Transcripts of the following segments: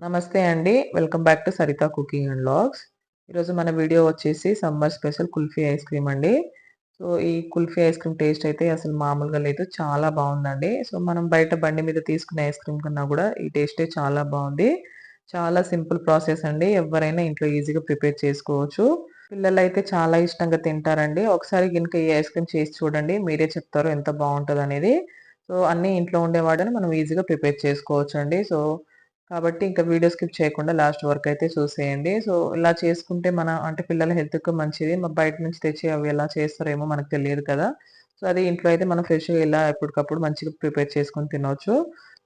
నమస్తే అండి. Welcome back to Saritha cooking and vlogs ఈరోజు మన వీడియో వచ్చేసి summer special kulfi ice cream అండి. సో, ఈ కుల్ఫీ ఐస్ క్రీమ్ టేస్ట్ అయితే అసలు మామూలుగా లేదు. చాలా బాగుందండి సో, మనం బయట బండి మీద తీసుకునే ఐస్ క్రీమ్ కన్నా కూడా ఈ టేస్టే చాలా బాగుంది చాలా సింపుల్ ప్రాసెస్ అండి. ఎవరైనా ఇంట్లో ఈజీగా ప్రిపేర్ చేసుకోవచ్చు. పిల్లలైతే చాలా ఇష్టంగా తింటారండి. ఒకసారి కనుక ఈ ఐస్ క్రీమ్ చేసి చూడండి. మీరే చెప్తారు ఎంత బావుంటదనేది. సో, అన్నీ ఇంట్లో ఉండేవాడని మనం ఈజీగా ప్రిపేర్ చేసుకోవచ్చు అండి సో, కాబట్టి ఇంకా వీడియో స్కిప్ చేయకుండా లాస్ట్ వరకు అయితే చూసేయండి. సో, ఇలా చేసుకుంటే మన అంటే పిల్లల హెల్త్‌కి మంచిది. బయట నుంచి తెచ్చి అవి ఎలా చేస్తారేమో మనకు తెలియదు కదా! సో, అది ఇంట్లో అయితే మనం ఫ్రెష్‌గా ఇలా ఎప్పటికప్పుడు మంచిగా ప్రిపేర్ చేసుకొని తినవచ్చు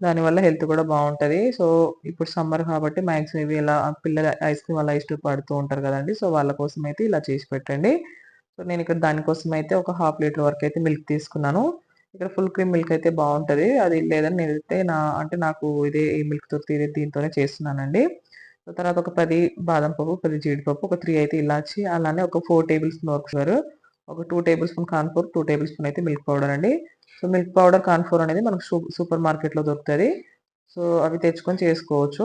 దానివల్ల హెల్త్ కూడా బాగుంటుంది సో, ఇప్పుడు సమ్మర్ కాబట్టి మ్యాక్సిమం ఇవి ఇలా పిల్లల ఐస్ క్రీమ్ అలా ఇష్టపడుతూ ఉంటారు కదండి సో, వాళ్ళ కోసం అయితే ఇలా చేసి పెట్టండి. సో, నేను ఇక్కడ దానికోసం అయితే ఒక హాఫ్ లీటర్ వరకు అయితే మిల్క్ తీసుకున్నాను. ఇక్కడ ఫుల్ క్రీమ్ మిల్క్ అయితే బాగుంటుంది అది లేదని నేనైతే నా అంటే నాకు ఇదే ఈ మిల్క్‌తో ఇదే దీంతోనే చేస్తున్నానండి. తర్వాత ఒక పది బాదం పప్పు, పది జీడిపప్పు, ఒక త్రీ అయితే ఇలాచి, అలానే ఒక ఫోర్ టేబుల్ స్పూన్ వర్క్ షుగర్, ఒక two tablespoon cornflour two tablespoon అయితే మిల్క్ పౌడర్ అండి. సో, మిల్క్ పౌడర్, కాన్ఫోర్ అనేది మనకు సూ సూపర్ మార్కెట్‌లో దొరుకుతుంది సో, అవి తెచ్చుకొని చేసుకోవచ్చు.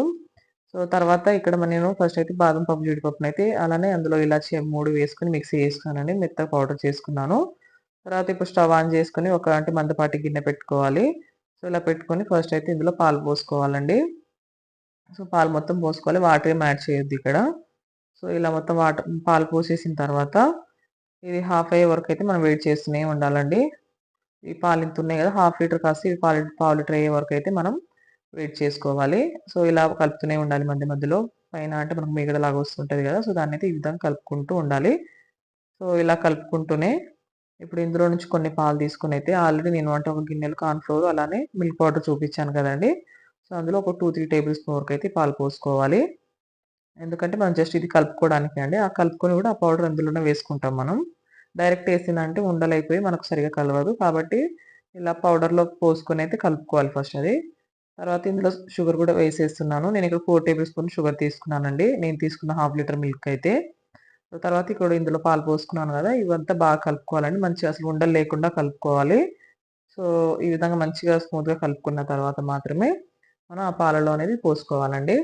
సో, తర్వాత ఇక్కడ నేను ఫస్ట్ అయితే బాదం పప్పు, జీడిపప్పునైతే అలానే అందులో ఇలాచి మూడు వేసుకుని మిక్సీ వేసుకున్నానండి మెత్తగా పౌడర్ చేసుకున్నాను. తర్వాత ఇప్పుడు స్టవ్ ఆన్ చేసుకొని ఒక అంటే మందపాటి గిన్నె పెట్టుకోవాలి. సో, ఇలా పెట్టుకొని ఫస్ట్ అయితే ఇందులో పాలు పోసుకోవాలండి. సో, పాలు మొత్తం పోసుకోవాలి. వాటర్ ఏమి యాడ్ చేయొద్దు ఇక్కడ. సో, ఇలా మొత్తం వాటర్ పాలు పోసేసిన తర్వాత ఇది హాఫ్ అయ్యే వరకు అయితే మనం వెయిట్ చేస్తూనే ఉండాలండి. ఈ పాలు ఇంత ఉన్నాయి కదా! హాఫ్ లీటర్ కాస్త ఇవి పాలు పావు లీటర్ అయ్యే వరకు అయితే మనం వెయిట్ చేసుకోవాలి. సో, ఇలా కలుపుతూనే ఉండాలి మధ్య మధ్యలో. పైన అంటే మనకు మీగడలాగా వస్తుంటుంది కదా! సో, దాన్నైతే ఈ విధంగా కలుపుకుంటూ ఉండాలి. సో, ఇలా కలుపుకుంటూనే ఇప్పుడు ఇందులో నుంచి కొన్ని పాలు తీసుకొని అయితే ఆల్రెడీ నేను అంటే ఒక గిన్నెలు కార్న్ఫ్లోర్ అలానే మిల్క్ పౌడర్ చూపించాను కదండి సో, అందులో ఒక 2, 3 టేబుల్ స్పూన్ వరకు అయితే పాలు పోసుకోవాలి. ఎందుకంటే మనం జస్ట్ ఇది కలుపుకోవడానికి అండి. ఆ కలుపుకొని కూడా ఆ పౌడర్ అందులోనే వేసుకుంటాం మనం. డైరెక్ట్ వేసిందంటే ఉండలైపోయి మనకు సరిగ్గా కలవదు. కాబట్టి ఇలా పౌడర్‌లో పోసుకొని అయితే కలుపుకోవాలి ఫస్ట్ అది. తర్వాత ఇందులో షుగర్ కూడా వేసేస్తున్నాను. నేను ఇక్కడ ఫోర్ టేబుల్ స్పూన్ షుగర్ తీసుకున్నానండి. నేను తీసుకున్న హాఫ్ లీటర్ మిల్క్ అయితే. తర్వాత ఇక్కడ ఇందులో పాలు పోసుకున్నాను కదా! ఇవంతా బాగా కలుపుకోవాలండి. మంచిగా అసలు ఉండలు లేకుండా కలుపుకోవాలి. సో, ఈ విధంగా మంచిగా స్మూత్‌గా కలుపుకున్న తర్వాత మాత్రమే మనం ఆ పాలలో అనేది పోసుకోవాలండి.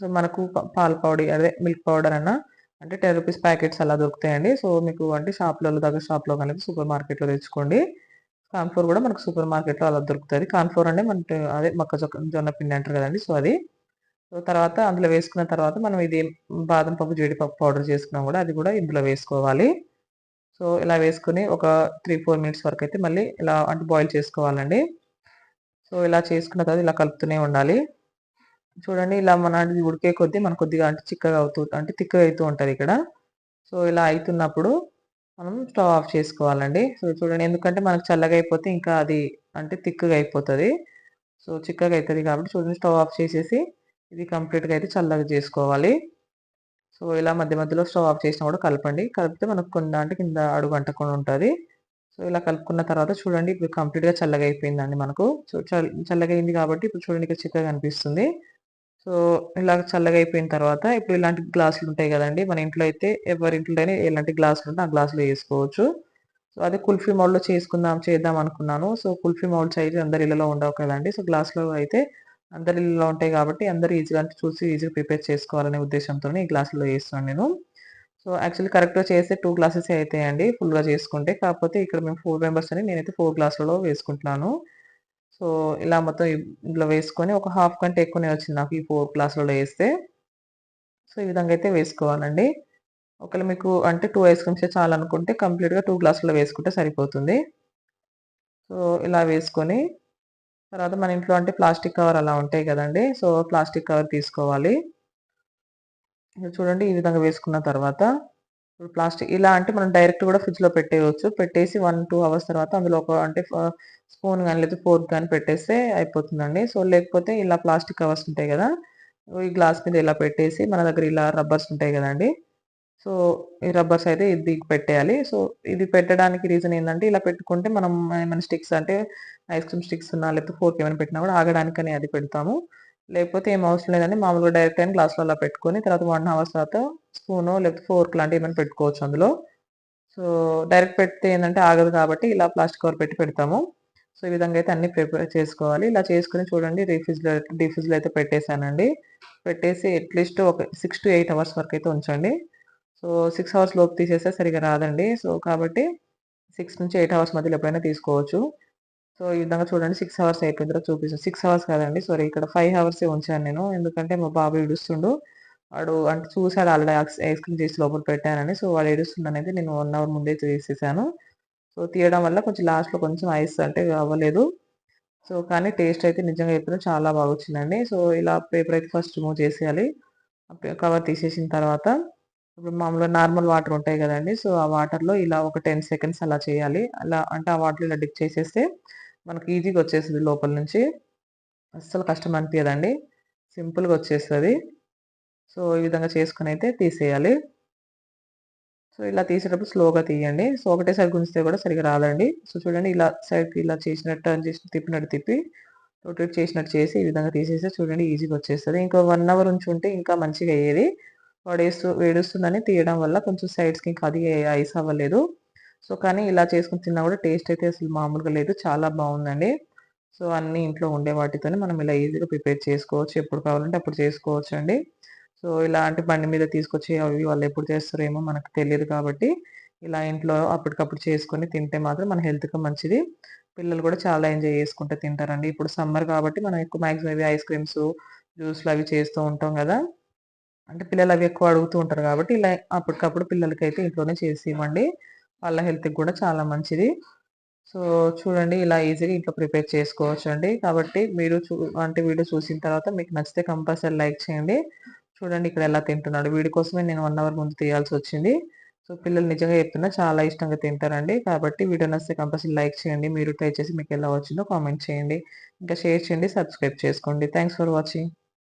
సో, మనకు పాల పౌడర్ అదే మిల్క్ పౌడర్ అన్నా అంటే 10 రూపీస్ ప్యాకెట్స్ అలా దొరుకుతాయండి. సో, మీకు అంటే షాప్‌లలో దగ్గర షాప్‌లో కానీ సూపర్ మార్కెట్‌లో తెచ్చుకోండి. కాన్ఫ్లోర్ కూడా మనకు సూపర్ మార్కెట్‌లో అలా దొరుకుతుంది కాన్ఫ్లోర్ అంటే మన అదే మొక్క జొన్న పిండి అంటారు కదండీ! సో, అది. సో, తర్వాత అందులో వేసుకున్న తర్వాత మనం ఇది బాదం పప్పు, జీడిపప్పు పౌడర్ చేసుకున్నాం కూడా అది కూడా ఇందులో వేసుకోవాలి. సో, ఇలా వేసుకుని ఒక 3, 4 మినిట్స్ వరకు అయితే మళ్ళీ ఇలా అంటే బాయిల్ చేసుకోవాలండి. సో, ఇలా చేసుకున్న తర్వాత ఇలా కలుపుతూనే ఉండాలి. చూడండి ఇలా మనది ఉడికే కొద్దీ మన కొద్దిగా అంటే చిక్కగా అవుతూ అంటే థిక్‌గా అవుతూ ఉంటుంది ఇక్కడ. సో, ఇలా అవుతున్నప్పుడు మనం స్టవ్ ఆఫ్ చేసుకోవాలండి. సో, చూడండి ఎందుకంటే మనకు చల్లగా అయిపోతే ఇంకా అది అంటే తిక్కగా అయిపోతుంది సో, చిక్కగా అవుతుంది కాబట్టి చూడండి స్టవ్ ఆఫ్ చేసేసి ఇది కంప్లీట్‌గా అయితే చల్లగా చేసుకోవాలి. సో, ఇలా మధ్య మధ్యలో స్టవ్ ఆఫ్ చేసినా కూడా కలపండి. కలిపితే మనకు కొన్ని అంటే కింద అడుగు అంటకుండా ఉంటుంది సో, ఇలా కలుపుకున్న తర్వాత చూడండి ఇప్పుడు కంప్లీట్‌గా చల్లగా అయిపోయిందండి మనకు. సో, చల్లగా అయింది కాబట్టి ఇప్పుడు చూడండి ఇక్కడ చిక్కగా కనిపిస్తుంది. సో, ఇలా చల్లగా అయిపోయిన తర్వాత ఇప్పుడు ఇలాంటి గ్లాసులు ఉంటాయి కదండి మన ఇంట్లో అయితే ఎవరి ఇంట్లో ఎలాంటి గ్లాసులు ఉంటే ఆ గ్లాసులో వేసుకోవచ్చు సో, అదే కుల్ఫీ మౌల్డ్‌లో చేసుకుందాం చేద్దాం అనుకున్నాను. సో, కుల్ఫీ మౌల్డ్స్ అయితే అందరి ఇళ్ళలో ఉండవు కదండి సో, గ్లాస్‌లో అయితే అందరి ఇళ్ళలో ఉంటాయి కాబట్టి అందరూ ఈజీగా అంటే చూసి ఈజీగా ప్రిపేర్ చేసుకోవాలనే ఉద్దేశంతోనే ఈ గ్లాసులో వేస్తున్నాను నేను. సో, యాక్చువల్లీ కరెక్ట్‌గా చేస్తే టూ గ్లాసెస్ అవుతాయండి ఫుల్‌గా చేసుకుంటే. కాకపోతే ఇక్కడ మేము ఫోర్ మెంబర్స్ అని నేనైతే ఫోర్ గ్లాసులలో వేసుకుంటున్నాను. సో, ఇలా మొత్తం ఇందులో వేసుకొని ఒక హాఫ్ కంటే ఎక్కువనే వచ్చింది నాకు ఈ ఫోర్ గ్లాసులలో వేస్తే సో, ఈ విధంగా అయితే వేసుకోవాలండి. ఒకవేళ మీకు అంటే టూ ఐస్ క్రీమ్స్ చాలనుకుంటే కంప్లీట్‌గా 2 గ్లాసుల్లో వేసుకుంటే సరిపోతుంది. సో, ఇలా వేసుకొని తర్వాత మన ఇంట్లో అంటే ప్లాస్టిక్ కవర్ అలా ఉంటాయి కదండి సో, ప్లాస్టిక్ కవర్ తీసుకోవాలి. చూడండి ఈ విధంగా వేసుకున్న తర్వాత ఇప్పుడు ప్లాస్టిక్ ఇలా అంటే మనం డైరెక్ట్ కూడా ఫ్రిడ్జ్‌లో పెట్టేయవచ్చు పెట్టేసి 1, 2 అవర్స్ తర్వాత అందులో ఒక అంటే స్పూన్ కానీ లేదా ఫోర్క్ కానీ పెట్టేస్తే అయిపోతుందండి. సో, లేకపోతే ఇలా ప్లాస్టిక్ కవర్స్ ఉంటాయి కదా! ఈ గ్లాస్ మీద ఇలా పెట్టేసి మన దగ్గర ఇలా రబ్బర్స్ ఉంటాయి కదండి సో, ఈ రబ్బర్స్ అయితే ఇది పెట్టేయాలి. సో, ఇది పెట్టడానికి రీజన్ ఏంటంటే ఇలా పెట్టుకుంటే మనం ఏమైనా స్టిక్స్ అంటే ఐస్ క్రీమ్ స్టిక్స్ ఉన్నా లేకపోతే ఫోర్క్ ఏమైనా పెట్టినా కూడా ఆగడానికని అది పెడతాము. లేకపోతే ఏం అవసరం లేదండి. మామూలుగా డైరెక్ట్ అయిన గ్లాస్‌లో అలా పెట్టుకొని తర్వాత వన్ అవర్స్ తర్వాత స్పూను లేకపోతే ఫోర్క్ లాంటివి ఏమైనా పెట్టుకోవచ్చు అందులో. సో, డైరెక్ట్ పెడితే ఏంటంటే ఆగదు కాబట్టి ఇలా ప్లాస్టిక్ కవర్ పెట్టి పెడతాము. సో, ఈ విధంగా అయితే అన్ని ప్రిపేర్ చేసుకోవాలి. ఇలా చేసుకుని చూడండి రీఫ్రిజ్‌లో డీప్ అయితే పెట్టేసానండి. పెట్టేసి అట్‌లీస్ట్ ఒక 6-8 అవర్స్ వరకు అయితే ఉంచండి. సో, సిక్స్ అవర్స్ లోపు తీసేస్తే సరిగా రాదండి. సో, కాబట్టి 6-8 అవర్స్ మధ్యలో ఎప్పుడైనా తీసుకోవచ్చు. సో, ఈ విధంగా చూడండి సిక్స్ అవర్స్ అయిపోయిన తర్వాత చూపిస్తాను. సిక్స్ అవర్స్ కాదండి సారీ ఇక్కడ ఫైవ్ అవర్సే ఉంచాను నేను. ఎందుకంటే మా బాబు ఏడుస్తుండు. వాడు అంటే చూసాడు ఆల్రెడీ ఐస్ క్రీమ్ చేసి లోపల పెట్టానని. సో, వాడు ఏడుస్తుండనేది నేను వన్ అవర్ ముందే తీసేసాను. సో, తీయడం వల్ల కొంచెం లాస్ట్‌లో కొంచెం ఐస్ అంటే అవ్వలేదు. సో, కానీ టేస్ట్ అయితే నిజంగా చెప్పిన చాలా బాగా వచ్చిందండి సో, ఇలా పేపర్ అయితే ఫస్ట్ రిమూవ్ చేసేయాలి. కవర్ తీసేసిన తర్వాత ఇప్పుడు మామూలుగా నార్మల్ వాటర్ ఉంటాయి కదండి సో, ఆ వాటర్‌లో ఇలా ఒక 10 సెకండ్స్ అలా చేయాలి. అలా అంటే ఆ వాటర్‌లో ఇలా డిప్ చేసేస్తే మనకి ఈజీగా వచ్చేస్తుంది లోపల నుంచి. అస్సలు కష్టం అనిపించదండి సింపుల్‌గా వచ్చేస్తుంది సో, ఈ విధంగా చేసుకుని అయితే తీసేయాలి. సో, ఇలా తీసేటప్పుడు స్లోగా తీయండి. సో, ఒకటేసారి గుంజితే కూడా సరిగ్గా రాదండి. సో, చూడండి ఇలా సైడ్‌కి ఇలా చేసినట్టు టర్న్ చేసి తిప్పినట్టు తిప్పి రొటేట్ చేసినట్టు చేసి ఈ విధంగా తీసేస్తే చూడండి ఈజీగా వచ్చేస్తుంది ఇంకో వన్ అవర్ ఉంచుంటే ఇంకా మంచిగా అయ్యేది. వాడు వేడుస్తుందని తీయడం వల్ల కొంచెం సైడ్స్‌కి ఇంకా అది ఐస్ అవ్వలేదు. సో, కానీ ఇలా చేసుకుని తిన్నా కూడా టేస్ట్ అయితే అసలు మామూలుగా లేదు. చాలా బాగుందండి సో, అన్నీ ఇంట్లో ఉండే వాటితోనే మనం ఇలా ఈజీగా ప్రిపేర్ చేసుకోవచ్చు. ఎప్పుడు కావాలంటే అప్పుడు చేసుకోవచ్చు అండి సో, ఇలాంటి బండి మీద తీసుకొచ్చి అవి వాళ్ళు ఎప్పుడు చేస్తారేమో మనకు తెలియదు కాబట్టి ఇలా ఇంట్లో అప్పటికప్పుడు చేసుకొని తింటే మాత్రం మన హెల్త్‌కి మంచిది. పిల్లలు కూడా చాలా ఎంజాయ్ చేసుకుంటూ తింటారండి. ఇప్పుడు సమ్మర్ కాబట్టి మనం ఎక్కువ మాక్సిమం ఐస్ క్రీమ్స్, జ్యూస్‌లు అవి చేస్తూ ఉంటాం కదా అంటే పిల్లలు అవి ఎక్కువ అడుగుతూ ఉంటారు కాబట్టి ఇలా అప్పటికప్పుడు పిల్లలకైతే ఇంట్లోనే చేసి ఇవ్వండి. వాళ్ళ హెల్త్‌కి కూడా చాలా మంచిది. సో, చూడండి ఇలా ఈజీగా ఇంట్లో ప్రిపేర్ చేసుకోవచ్చు అండి కాబట్టి మీరు చూ అంటే వీడియో చూసిన తర్వాత మీకు నచ్చితే కంపల్సరీ లైక్ చేయండి. చూడండి ఇక్కడ ఎలా తింటున్నాడు. వీడి కోసమే నేను వన్ అవర్ ముందు తీయాల్సి వచ్చింది సో, పిల్లలు నిజంగా చెప్తున్నా చాలా ఇష్టంగా తింటారండి. కాబట్టి వీడియో నచ్చితే కంపల్సరీ లైక్ చేయండి. మీరు ట్రై చేసి మీకు ఎలా వచ్చిందో కామెంట్ చేయండి. ఇంకా షేర్ చేయండి, సబ్స్క్రైబ్ చేసుకోండి. Thanks for watching.